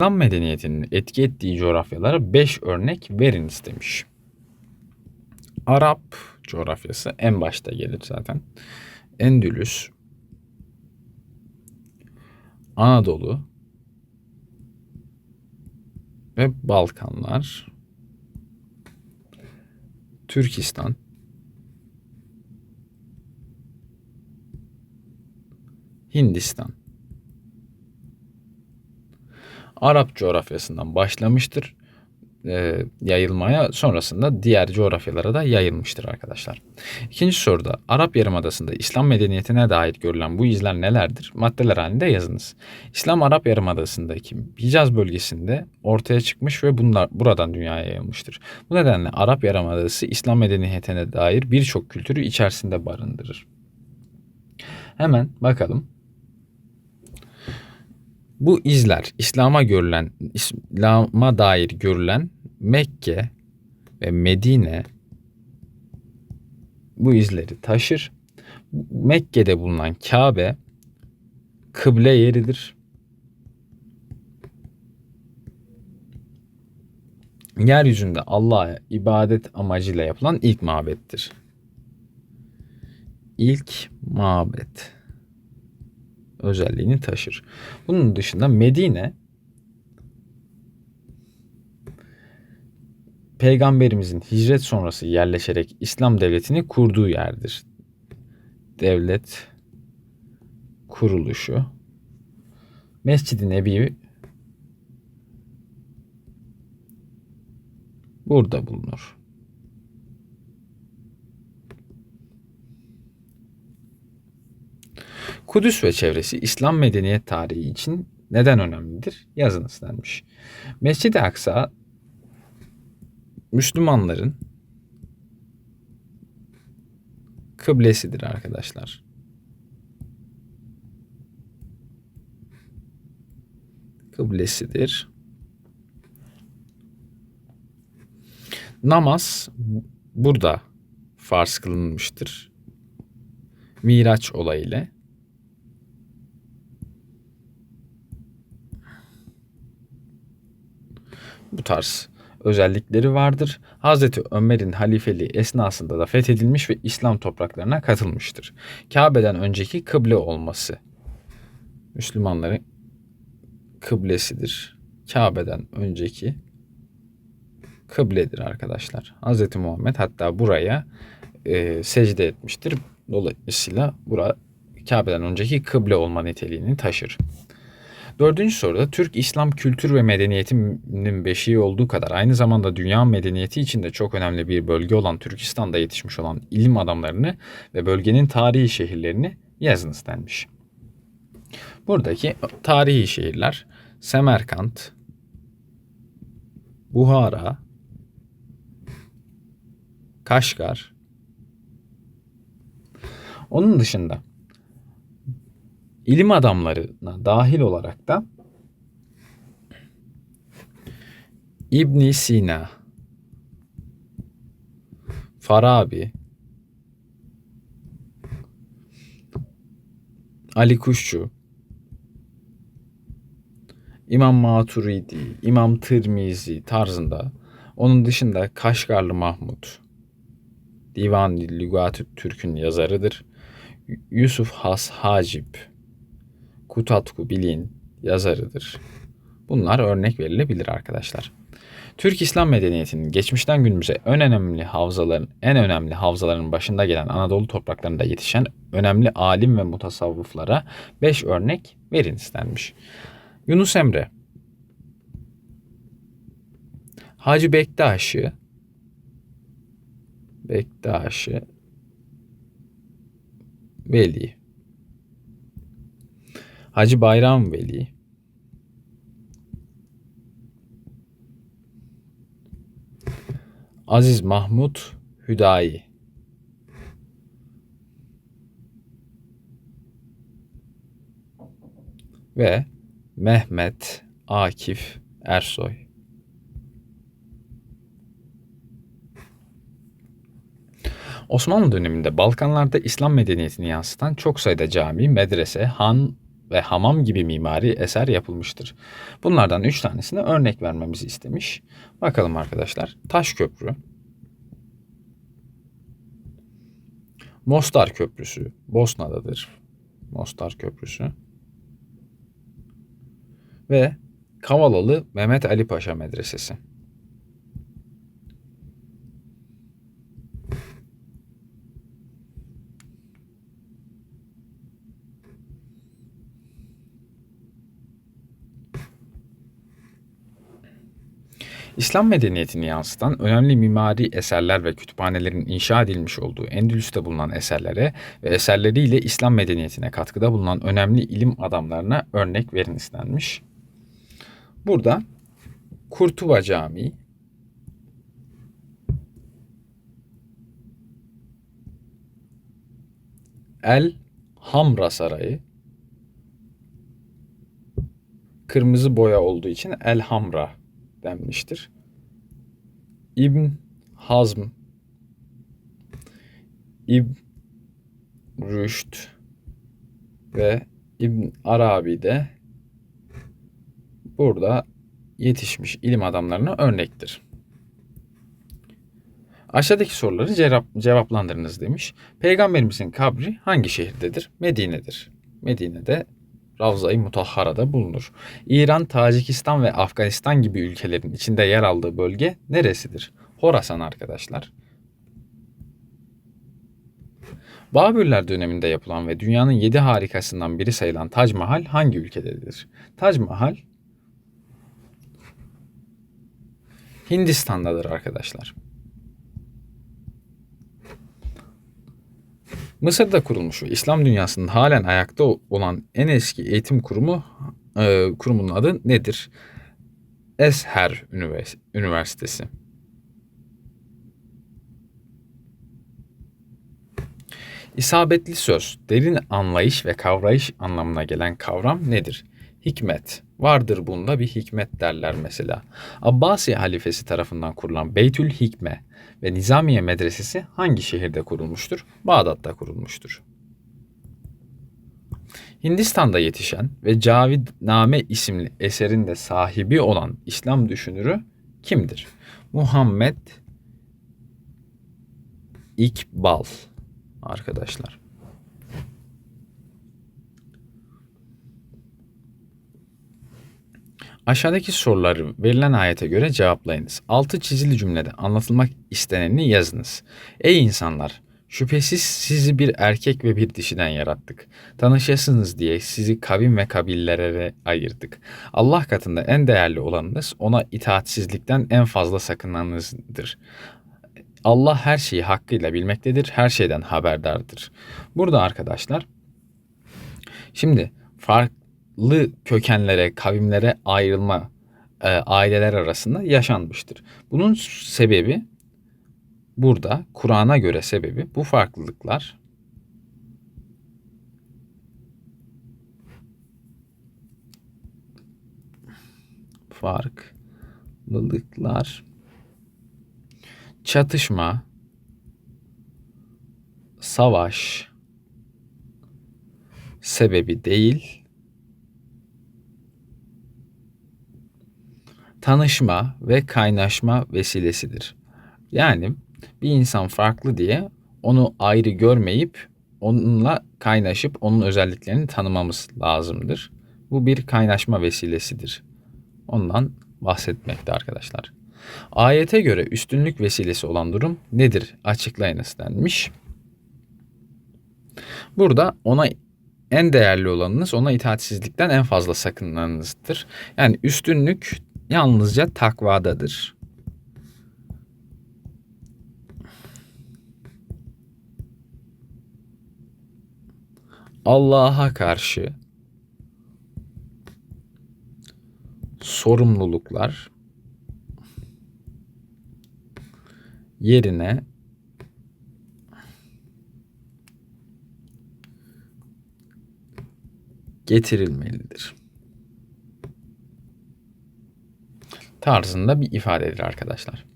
İslam medeniyetinin etki ettiği coğrafyalara 5 örnek verin istemiş. Arap coğrafyası en başta gelir zaten. Endülüs, Anadolu ve Balkanlar, Türkistan, Hindistan. Arap coğrafyasından başlamıştır e, yayılmaya sonrasında diğer coğrafyalara da yayılmıştır arkadaşlar. İkinci soruda Arap Yarımadası'nda İslam medeniyetine dair görülen bu izler nelerdir? Maddeler halinde yazınız. İslam Arap Yarımadası'ndaki Hicaz bölgesinde ortaya çıkmış ve bunlar buradan dünyaya yayılmıştır. Bu nedenle Arap Yarımadası İslam medeniyetine dair birçok kültürü içerisinde barındırır. Hemen bakalım. Bu izler İslam'a görülen İslam'a dair görülen Mekke ve Medine bu izleri taşır. Mekke'de bulunan Kabe kıble yeridir. Yeryüzünde Allah'a ibadet amacıyla yapılan ilk mabettir. İlk mabet özelliğini taşır. Bunun dışında Medine Peygamberimizin hicret sonrası yerleşerek İslam devletini kurduğu yerdir. Devlet kuruluşu Mescid-i Nebi burada bulunur. Kudüs ve çevresi İslam medeniyet tarihi için neden önemlidir? Yazınız denmiş. Mescid-i Aksa Müslümanların kıblesidir arkadaşlar. Kıblesidir. Namaz burada farz kılınmıştır. Miraç olayıyla. Bu tarz özellikleri vardır. Hazreti Ömer'in halifeliği esnasında da fethedilmiş ve İslam topraklarına katılmıştır. Kabe'den önceki kıble olması Müslümanların kıblesidir. Kabe'den önceki kıbledir arkadaşlar. Hazreti Muhammed hatta buraya e, secde etmiştir. Dolayısıyla bura Kabe'den önceki kıble olma niteliğini taşır. Dördüncü soruda Türk İslam kültür ve medeniyetinin beşiği olduğu kadar aynı zamanda dünya medeniyeti için de çok önemli bir bölge olan Türkistan'da yetişmiş olan ilim adamlarını ve bölgenin tarihi şehirlerini yazınız denmiş. Buradaki tarihi şehirler Semerkant, Buhara, Kaşgar. Onun dışında ilim adamlarına dahil olarak da İbn Sina, Farabi, Ali Kuşçu, İmam Maturidi, İmam Tirmizi tarzında onun dışında Kaşgarlı Mahmud, Divan-ı Lügatü Türk'ün yazarıdır. Yusuf Has Hacip, Kutatku Bilin yazarıdır. Bunlar örnek verilebilir arkadaşlar. Türk İslam medeniyetinin geçmişten günümüze en önemli havzaların en önemli havzaların başında gelen Anadolu topraklarında yetişen önemli alim ve mutasavvıflara 5 örnek verin istenmiş. Yunus Emre Hacı Bektaş'ı Bektaş'ı Veli Hacı Bayram Veli Aziz Mahmut Hüdayi ve Mehmet Akif Ersoy. Osmanlı döneminde Balkanlarda İslam medeniyetini yansıtan çok sayıda cami, medrese, han ve hamam gibi mimari eser yapılmıştır. Bunlardan üç tanesine örnek vermemizi istemiş. Bakalım arkadaşlar. Taş Köprü, Mostar Köprüsü Bosna'dadır. Mostar Köprüsü. Ve Kavalalı Mehmet Ali Paşa Medresesi. İslam medeniyetini yansıtan önemli mimari eserler ve kütüphanelerin inşa edilmiş olduğu Endülüs'te bulunan eserlere ve eserleriyle İslam medeniyetine katkıda bulunan önemli ilim adamlarına örnek verin istenmiş. Burada Kurtuba Camii, El Hamra Sarayı, kırmızı boya olduğu için El Hamra denmiştir. İbn Hazm, İbn Rüşd ve İbn Arabi de burada yetişmiş ilim adamlarına örnektir. Aşağıdaki soruları cevap, cevaplandırınız demiş. Peygamberimizin kabri hangi şehirdedir? Medine'dir. Medine'de Ravza-i Mutahhara'da bulunur. İran, Tacikistan ve Afganistan gibi ülkelerin içinde yer aldığı bölge neresidir? Horasan arkadaşlar. Babürler döneminde yapılan ve dünyanın yedi harikasından biri sayılan Tac Mahal hangi ülkededir? Tac Mahal Hindistan'dadır arkadaşlar. Mısır'da kurulmuş ve İslam dünyasının halen ayakta olan en eski eğitim kurumu e, kurumunun adı nedir? Esher Üniversitesi. İsabetli söz, derin anlayış ve kavrayış anlamına gelen kavram nedir? Hikmet. Vardır bunda bir hikmet derler mesela. Abbasi halifesi tarafından kurulan Beytül Hikme ve Nizamiye Medresesi hangi şehirde kurulmuştur? Bağdat'ta kurulmuştur. Hindistan'da yetişen ve Cavidname isimli eserin de sahibi olan İslam düşünürü kimdir? Muhammed İkbal arkadaşlar. Aşağıdaki soruları verilen ayete göre cevaplayınız. Altı çizili cümlede anlatılmak isteneni yazınız. Ey insanlar! Şüphesiz sizi bir erkek ve bir dişiden yarattık. Tanışasınız diye sizi kavim ve kabillere ayırdık. Allah katında en değerli olanınız ona itaatsizlikten en fazla sakınanınızdır. Allah her şeyi hakkıyla bilmektedir, her şeyden haberdardır. Burada arkadaşlar, şimdi fark farklı kökenlere, kavimlere ayrılma e, aileler arasında yaşanmıştır. Bunun sebebi burada Kur'an'a göre sebebi bu farklılıklar. Farklılıklar. Çatışma. Savaş. Sebebi değil tanışma ve kaynaşma vesilesidir. Yani bir insan farklı diye onu ayrı görmeyip onunla kaynaşıp onun özelliklerini tanımamız lazımdır. Bu bir kaynaşma vesilesidir. Ondan bahsetmekte arkadaşlar. Ayete göre üstünlük vesilesi olan durum nedir? Açıklayınız denmiş. Burada ona en değerli olanınız ona itaatsizlikten en fazla sakınmanızdır. Yani üstünlük yalnızca takvadadır. Allah'a karşı sorumluluklar yerine getirilmelidir. Tarzında bir ifadedir arkadaşlar.